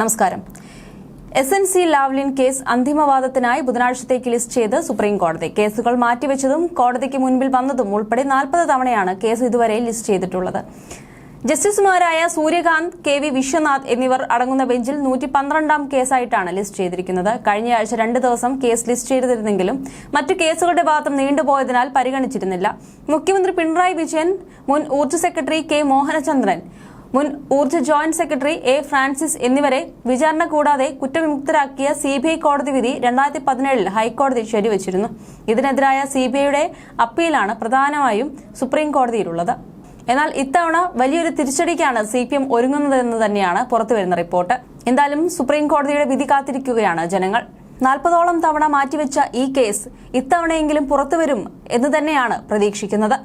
നമസ്കാരം. S N C Lavalin case അന്തിമവാദത്തിനായി ബുധനാഴ്ചത്തേക്ക് list ചെയ്ത് സുപ്രീം കോടതി. കേസുകൾ മാറ്റിവെച്ചതും കോടതിക്ക് മുൻപിൽ വന്നതും ഉൾപ്പെടെ നാൽപ്പത് തവണയാണ് കേസ് ഇതുവരെ ലിസ്റ്റ് ചെയ്തിട്ടുള്ളത്. ജസ്റ്റിസുമാരായ സൂര്യകാന്ത് കെ വി വിശ്വനാഥ് എന്നിവർ അടങ്ങുന്ന ബെഞ്ചിൽ നൂറ്റി പന്ത്രണ്ടാം കേസായിട്ടാണ് ലിസ്റ്റ് ചെയ്തിരിക്കുന്നത്. കഴിഞ്ഞയാഴ്ച രണ്ട് ദിവസം കേസ് ലിസ്റ്റ് ചെയ്തിരുന്നെങ്കിലും മറ്റു കേസുകളുടെ ഭാഗത്തും നീണ്ടുപോയതിനാൽ പരിഗണിച്ചിരുന്നില്ല. മുഖ്യമന്ത്രി പിണറായി വിജയൻ മുൻ ഊർജ സെക്രട്ടറി കെ മോഹനചന്ദ്രൻ മുൻ ഊർജ ജോയിന്റ് സെക്രട്ടറി എ ഫ്രാൻസിസ് എന്നിവരെ വിചാരണ കൂടാതെ കുറ്റവിമുക്തരാക്കിയ സി ബി ഐ കോടതി വിധി രണ്ടായിരത്തി പതിനേഴിൽ ഹൈക്കോടതി ശരിവച്ചിരുന്നു. ഇതിനെതിരായ സി ബി ഐയുടെ അപ്പീലാണ് പ്രധാനമായും സുപ്രീം കോടതിയിലുള്ളത്. എന്നാൽ ഇത്തവണ വലിയൊരു തിരിച്ചടിക്കാണ് സി പി എം ഒരുങ്ങുന്നതെന്ന് തന്നെയാണ് പുറത്തുവരുന്ന റിപ്പോർട്ട്. എന്തായാലും സുപ്രീം കോടതിയുടെ വിധി കാത്തിരിക്കുകയാണ് ജനങ്ങൾ. നാൽപ്പതോളം തവണ മാറ്റിവെച്ച ഈ കേസ് ഇത്തവണയെങ്കിലും പുറത്തുവരും എന്ന് തന്നെയാണ് പ്രതീക്ഷിക്കുന്നത്.